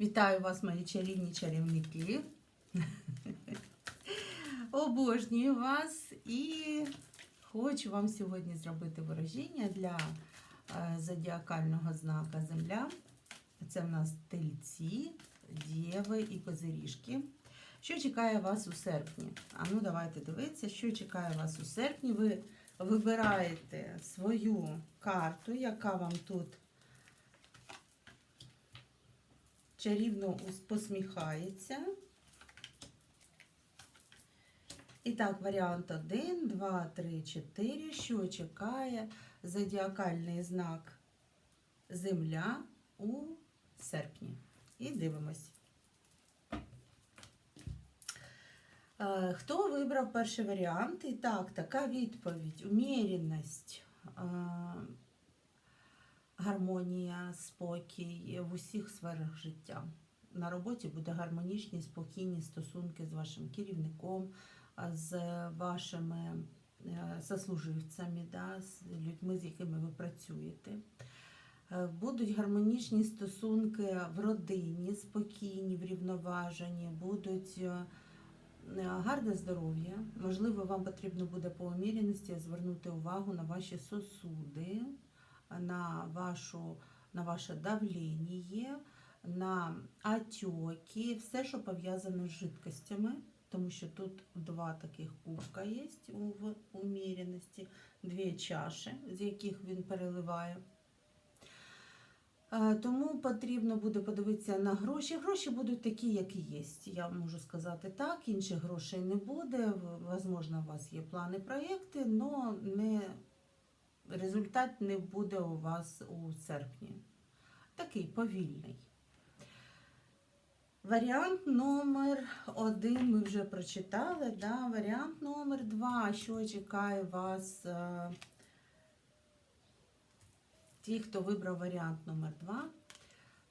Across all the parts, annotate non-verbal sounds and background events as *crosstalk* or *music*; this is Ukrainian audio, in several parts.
Вітаю вас, мої чарівні чарівники. Обожнюю вас і хочу вам сьогодні зробити ворожіння для е, зодіакального знака Земля. Це в нас тельці, дєви і козиріжки. Що чекає вас у серпні? А ну давайте дивитися, що чекає вас у серпні. Ви вибираєте свою карту, яка вам тут чарівно посміхається. І так, варіант 1, 2, 3, 4. Що чекає зодіакальний знак Земля у серпні? І дивимось. Е, Хто вибрав перший варіант? І так, така відповідь. Умірність, е, гармонія, спокій в усіх сферах життя. На роботі буде гармонічні, спокійні стосунки з вашим керівником, з вашими е, сослуживцями, да, з людьми, з якими ви працюєте. Е, Будуть гармонічні стосунки в родині, спокійні, врівноважені, будуть е, гарне здоров'я. Можливо, вам потрібно буде по уміряності звернути увагу на ваші сосуди, на, вашу, на ваше давлення, на отеки, все, що пов'язане з жидкостями, тому що тут два таких кубка є в уміряності, дві чаші, з яких він переливає. Е, Тому потрібно буде подивитися на гроші. Гроші будуть такі, як і є. Я можу сказати так, інших грошей не буде. Возможно, у вас є плани, проєкти, але не, результат не буде у вас у серпні. Такий повільний. Варіант номер один ми вже прочитали. Да? Варіант номер два, що чекає вас. е, Ті, хто вибрав варіант номер два,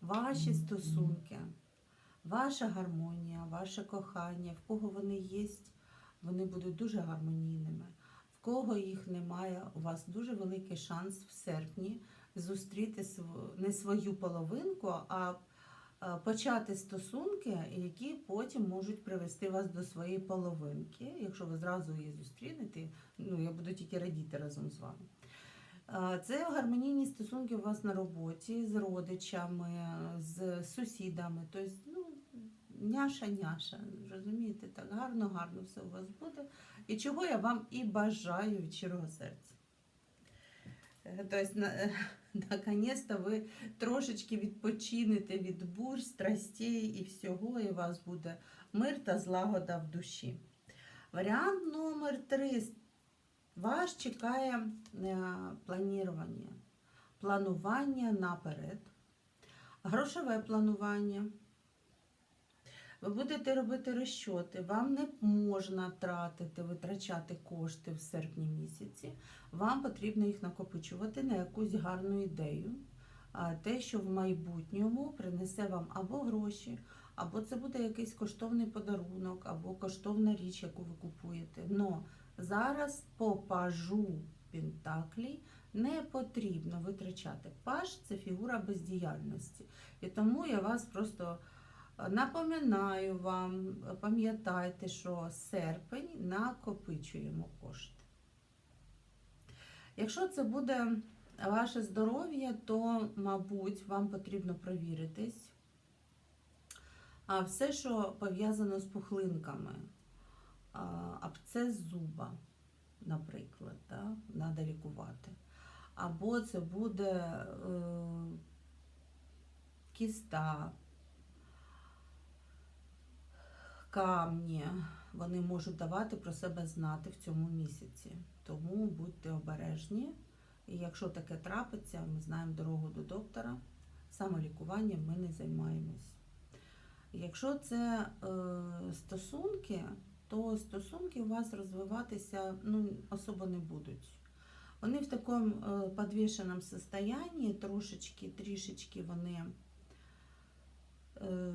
ваші стосунки, ваша гармонія, ваше кохання, в кого вони є, вони будуть дуже гармонійними. Кого їх немає, у вас дуже великий шанс в серпні зустріти не свою половинку, а почати стосунки, які потім можуть привести вас до своєї половинки. Якщо ви зразу її зустрінете, ну я буду тільки радіти разом з вами. Це гармонійні стосунки у вас на роботі з родичами, з сусідами. Тобто, ну, няша-няша, розумієте, так гарно-гарно все у вас буде. І чого я вам і бажаю від щирого серця. Е, Тобто, на, *laughs* наконець-то ви трошечки відпочинете від бурь, страстей і всього, і у вас буде мир та злагода в душі. Варіант номер три. Вас чекає е, планування, планування наперед, грошове планування. Ви будете робити розчоти, вам не можна тратити, витрачати кошти в серпні місяці. Вам потрібно їх накопичувати на якусь гарну ідею, те, що в майбутньому принесе вам або гроші, або це буде якийсь коштовний подарунок, або коштовна річ, яку ви купуєте. Но зараз по пажу Пентаклій не потрібно витрачати. Паж це фігура бездіяльності. І тому я вас просто напоминаю вам, пам'ятайте, що серпень накопичуємо кошти. Якщо це буде ваше здоров'я, то, мабуть, вам потрібно провіритись. А все, що пов'язано з пухлинками, а, абсцес зуба, наприклад, да, треба лікувати. Або це буде е, кіста, камні, вони можуть давати про себе знати в цьому місяці. Тому будьте обережні. І якщо таке трапиться, ми знаємо дорогу до доктора. Самолікуванням ми не займаємось. Якщо це е, стосунки, то стосунки у вас розвиватися ну, особо не будуть. Вони в такому е, підвішеному состоянні, трошечки, трішечки вони е,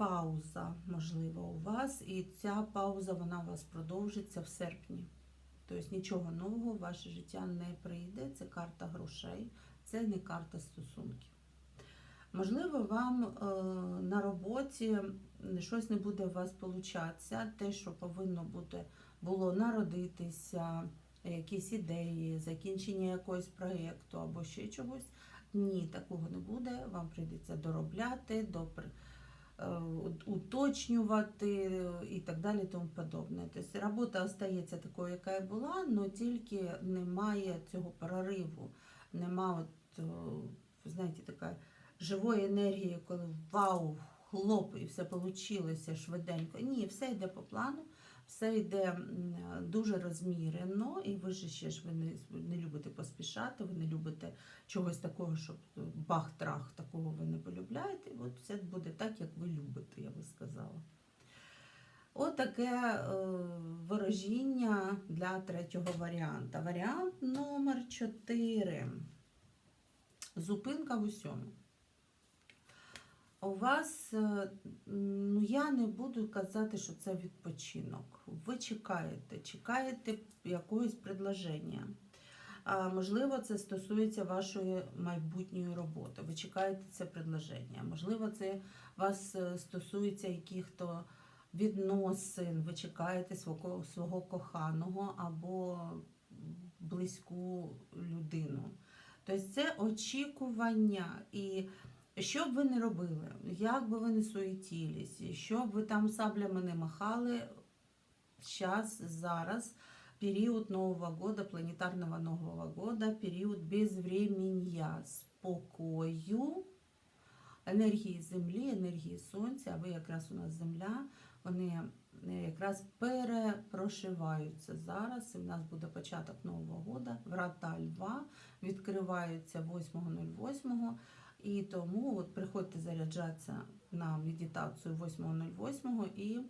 пауза, можливо, у вас, і ця пауза вона у вас продовжиться в серпні. Тобто нічого нового в ваше життя не прийде. Це карта грошей, це не карта стосунків. Можливо, вам е, на роботі щось не буде у вас получатися, те, що повинно бути, було народитися, якісь ідеї, закінчення якогось проєкту або ще чогось. Ні, такого не буде. Вам прийдеться доробляти, допри- уточнювати і так далі, тому подобне. Тобто робота остається такою, яка і була, але тільки немає цього прориву, нема от, знаєте, така живої енергії, коли вау, хлоп, і все вийшло швиденько. Ні, все йде по плану, все йде дуже розмірено, і ви ж ще ж ви не, не любите поспішати, ви не любите чогось такого, щоб бах-трах, такого ви не полюбляєте. От все буде так, як ви любите, я би сказала. Отаке е, ворожіння для третього варіанта. Варіант номер 4. Зупинка в усьому. У вас, е, ну я не буду казати, що це відпочинок. Ви чекаєте, чекаєте якогось предложення. А, можливо, це стосується вашої майбутньої роботи. Ви чекаєте це предложення. Можливо, це вас е, стосується яких-то відносин. Ви чекаєте свого, свого коханого або близьку людину. Тобто це очікування. І що б ви не робили, як би ви не суетілись, що б ви там саблями не махали, зараз, зараз, період Нового года, планетарного Нового года, період безвременья, спокою, енергії Землі, енергії Сонця, а ви якраз у нас Земля, вони е, якраз перепрошиваються зараз. І в нас буде початок Нового года, врата Льва відкриваються 8.08. І тому от приходьте заряджатися на медитацію 8.08 і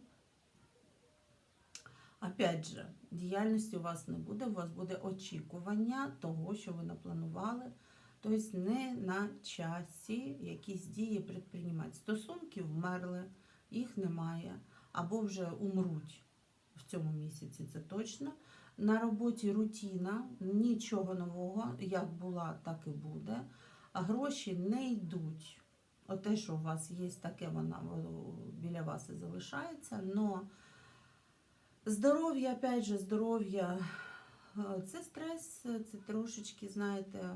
опять же, діяльності у вас не буде, у вас буде очікування того, що ви напланували. Тобто не на часі якісь дії предприймати. Стосунки вмерли, їх немає, або вже умруть в цьому місяці, це точно. На роботі рутина, нічого нового, як була, так і буде гроші не йдуть. Оте, що у вас є, таке вона біля вас і залишається. Но здоров'я, опять же, здоров'я, е, це стрес, це трошечки, знаєте,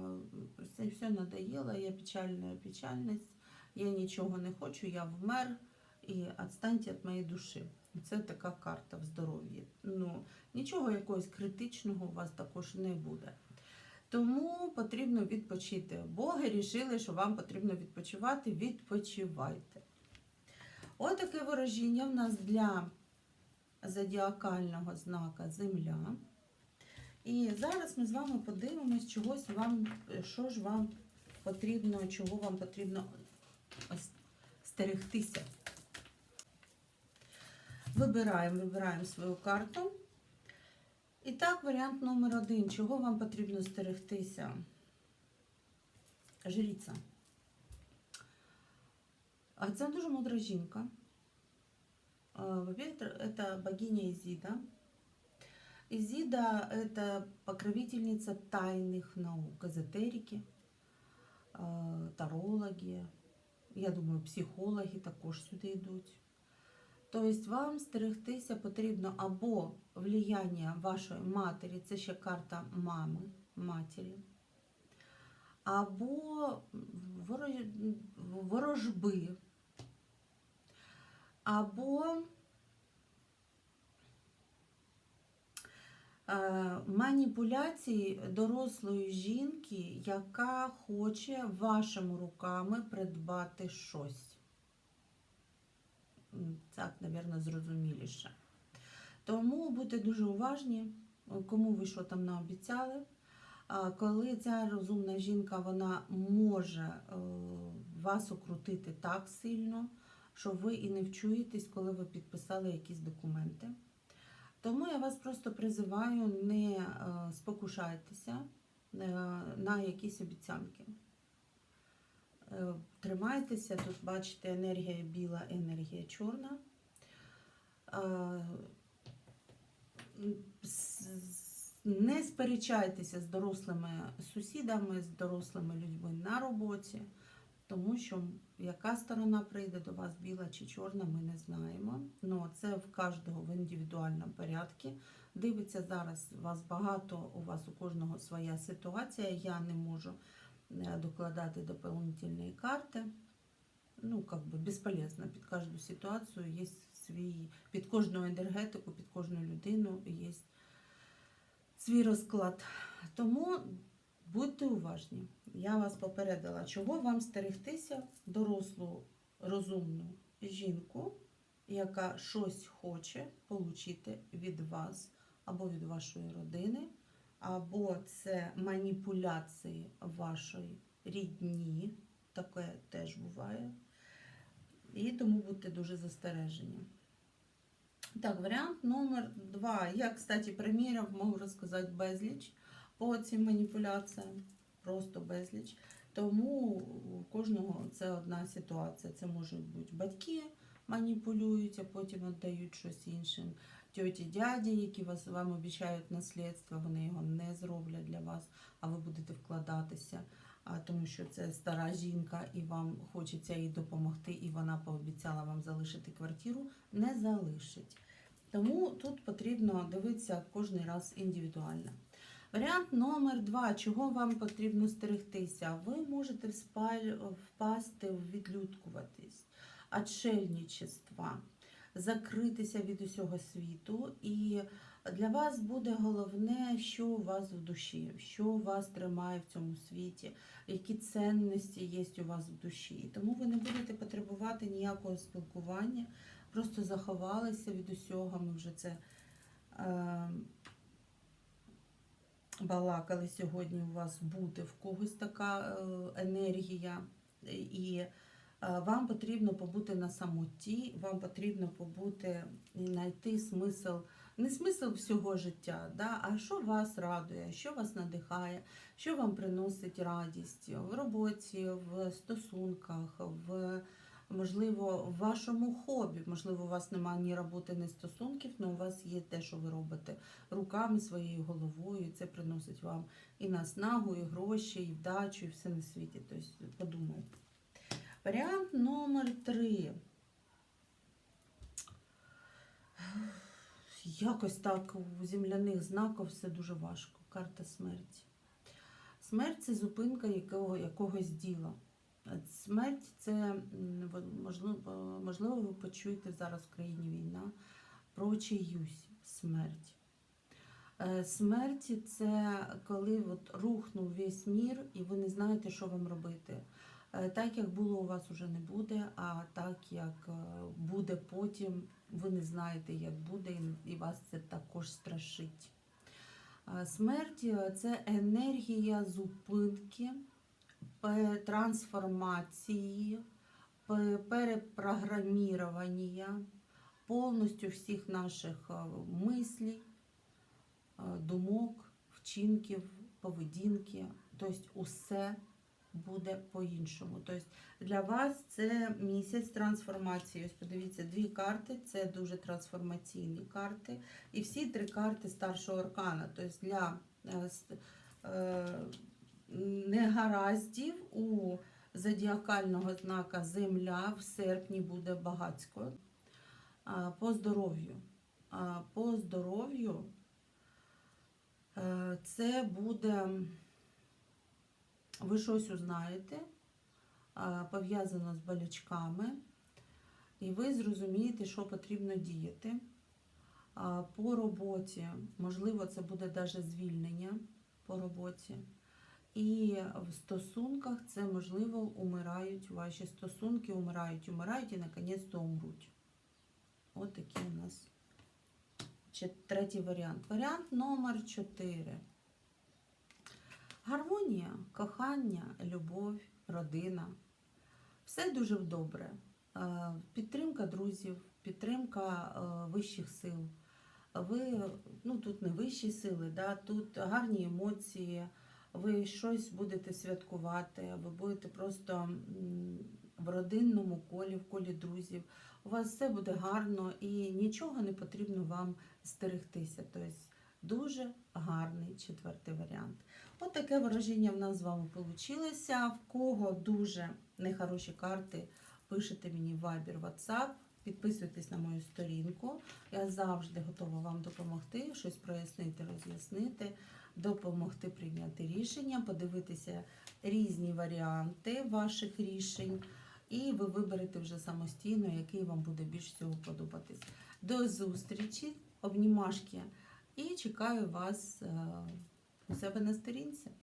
це все надоело, я печальна печальність, я нічого не хочу, я вмер і відстаньте від моєї душі. Це така карта в здоров'ї. Ну, нічого якогось критичного у вас також не буде. Тому потрібно відпочити. Боги рішили, що вам потрібно відпочивати. Відпочивайте. Ось таке вираження в нас для зодіакального знака Земля. І зараз ми з вами подивимось, чогось вам, що ж вам потрібно, чого вам потрібно стерегтися. Вибираємо, вибираємо свою карту. І так, варіант номер один. Чого вам потрібно стерегтися? Жріця. А це дуже мудра жінка. Во-первых, это богиня Изида. Изида – это покровительница тайных наук, эзотерики, э, тарологи. Я думаю, психологи також сюди йдуть. Тобто вам стерегтися потрібно або влияння вашої матері, це ще карта мами, матері, або ворожби, або е, маніпуляції дорослої жінки, яка хоче вашими руками придбати щось. Так, мабуть, зрозуміліше. Тому будьте дуже уважні, кому ви що там наобіцяли. Коли ця розумна жінка вона може е, вас окрутити так сильно, що ви і не вчуєтесь, коли ви підписали якісь документи. Тому я вас просто призиваю, не е, спокушайтеся е, на якісь обіцянки. Тримайтеся, тут бачите, енергія біла, енергія чорна. Не сперечайтеся з дорослими сусідами, з дорослими людьми на роботі, тому що яка сторона прийде до вас, біла чи чорна, ми не знаємо. Ну, це в кожного в індивідуальному порядку. Дивиться зараз вас багато, у вас у кожного своя ситуація. Я не можу е, докладати дополнительні карти. Ну, как бы безполезно. Під кожну ситуацію є свій, під кожну енергетику, під кожну людину є свій розклад. Тому будьте уважні. Я вас попередила, чого вам стерегтися дорослу, розумну жінку, яка щось хоче отримати від вас або від вашої родини, або це маніпуляції вашої рідні, таке теж буває. І тому будьте дуже застережені. Так, варіант номер два. Я, кстати, примірів можу розказати безліч по цим маніпуляціям. Просто безліч. Тому у кожного це одна ситуація. Це можуть бути батьки маніпулюють, а потім віддають щось іншим. Тьоті, дяді, які вас, вам обіцяють наслідство, вони його не зроблять для вас, а ви будете вкладатися, тому що це стара жінка і вам хочеться їй допомогти, і вона пообіцяла вам залишити квартиру, не залишить. Тому тут потрібно дивитися кожен раз індивідуально. Варіант номер два. Чого вам потрібно стерегтися? Ви можете впасти в відлюдкуватись, отшельничества, закритися від усього світу. І для вас буде головне, що у вас в душі, що вас тримає в цьому світі, які цінності є у вас в душі. І тому ви не будете потребувати ніякого спілкування, просто заховалися від усього. Ми вже це. Е- балакали сьогодні у вас буде в когось така е, енергія, і вам потрібно побути на самоті, вам потрібно побути і знайти смисл, не смисл всього життя, да, а що вас радує, що вас надихає, що вам приносить радість в роботі, в стосунках, в можливо, в вашому хобі. Можливо, у вас немає ні роботи, ні стосунків, але у вас є те, що ви робите руками своєю головою. і Це приносить вам і наснагу, і гроші, і вдачу, і все на світі. Тобто подумайте. Варіант номер три. Якось так у земляних знаків все дуже важко. Карта смерті. Смерть це зупинка якого, якогось діла. Смерть це можливо, можливо, ви почуєте зараз в країні війна про чиюсь смерть. Е, Смерть це коли от рухнув весь мір, і ви не знаєте, що вам робити. Е, Так як було, у вас уже не буде, а так як е, буде потім, ви не знаєте, як буде, і- вас це також страшить. Е, Смерть це енергія зупинки, трансформації, перепрограмірування повністю всіх наших мислей, е, думок, вчинків, поведінки. Тобто усе буде по-іншому. Тобто для вас це місяць трансформації. Ось подивіться, дві карти це дуже трансформаційні карти. І всі три карти старшого аркана. Тобто для е, е, негараздів у зодіакального знака Земля в серпні буде багатською. По здоров'ю. По здоров'ю е, це буде, ви щось узнаєте, пов'язано з болячками, і ви зрозумієте, що потрібно діяти. По роботі, можливо, це буде навіть звільнення по роботі. І в стосунках це можливо умирають ваші стосунки, умирають, умирають і наконець-то умруть. От такий у нас третій варіант. Варіант номер 4. Гармонія, кохання, любов, родина. Все дуже добре. Е, Підтримка друзів, підтримка е, вищих сил. Ви, ну тут не вищі сили, да, тут гарні емоції, ви щось будете святкувати, ви будете просто в родинному колі, в колі друзів. У вас все буде гарно і нічого не потрібно вам стерегтися. Тобто Дуже гарний четвертий варіант. От таке вираження в нас з вами вийшло. В кого дуже нехороші карти, пишете мені Viber, WhatsApp, підписуйтесь на мою сторінку. Я завжди готова вам допомогти, щось прояснити, роз'яснити, допомогти прийняти рішення, подивитися різні варіанти ваших рішень. І ви виберете вже самостійно, який вам буде більш всього подобатись. До зустрічі, обнімашки і чекаю вас е, у себе на сторінці.